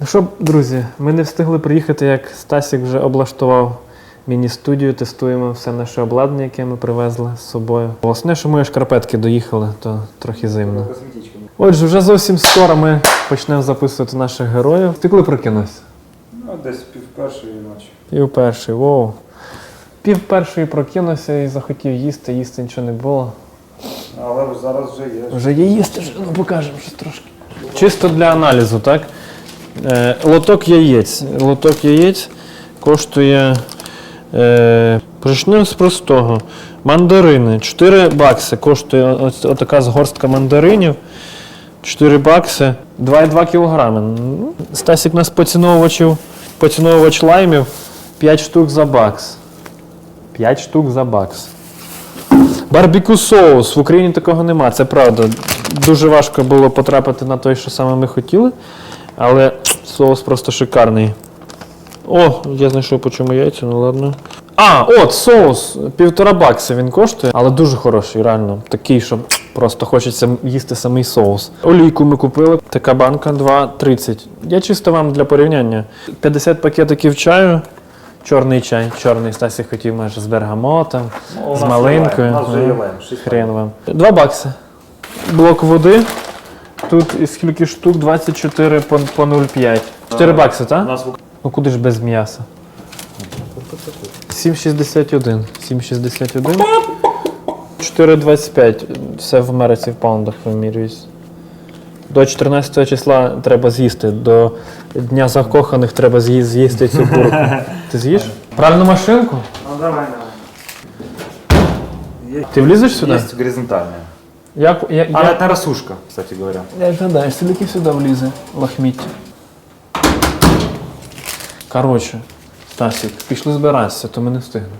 Ну що, друзі, ми не встигли приїхати, як Стасік вже облаштував міні-студію, тестуємо все наше обладнання, яке ми привезли з собою. Головне, що мої шкарпетки доїхали, то трохи зимно. Отже, вже зовсім скоро ми почнемо записувати наших героїв. Ти коли прокинувся? Ну, десь пів першої ночі. Пів перший, воу. Пів першої прокинувся і захотів їсти, їсти нічого не було. Але зараз вже є. Вже є їсти, вже, ну покажемо щось трошки. Чисто для аналізу, так? Е, лоток яєць. Лоток яєць коштує. Е, почнемо з простого. Мандарини. 4 бакси коштує ось згорстка мандаринів. 4 бакси, 2,2 кілограми. Ну, Стасік нас поціновувачів, поціновувач лаймів 5 штук за бакс. 5 штук за бакс. Барбекю соус. В Україні такого нема, це правда. Дуже важко було потрапити на той, що саме ми хотіли. Але соус просто шикарний. О, я знайшов по чому яйця, ну ладно. А, от соус. Півтора бакса він коштує, але дуже хороший, реально. Такий, що просто хочеться їсти самий соус. Олійку ми купили. Така банка 2,30. Я чисто вам для порівняння. 50 пакетиків чаю. Чорний чай, чорний Стасі хотів майже з бергамотом, Ну, з малинкою. Ну, Хрен вам. Два бакси. Блок води. Тут і скільки штук? 24 по, по 0,5. 4 бакси, так? нас в Ну куди ж без м'яса? 7,61. 7,61. 4,25. Все в Америці в паундах вимірюється. До 14 числа треба з'їсти. До Дня закоханих треба з'ї- з'їсти цю бурку. Ти з'їш? Пральну машинку? Ну давай, давай. Ти влізеш сюди? Есть горизонтальная. Як, я, А я, это рассушка, кстати говоря. Як гадаєш, сюди сюди влізе лахміття. Коротше, Стасік, пішли збиратися, то ми не встигнемо.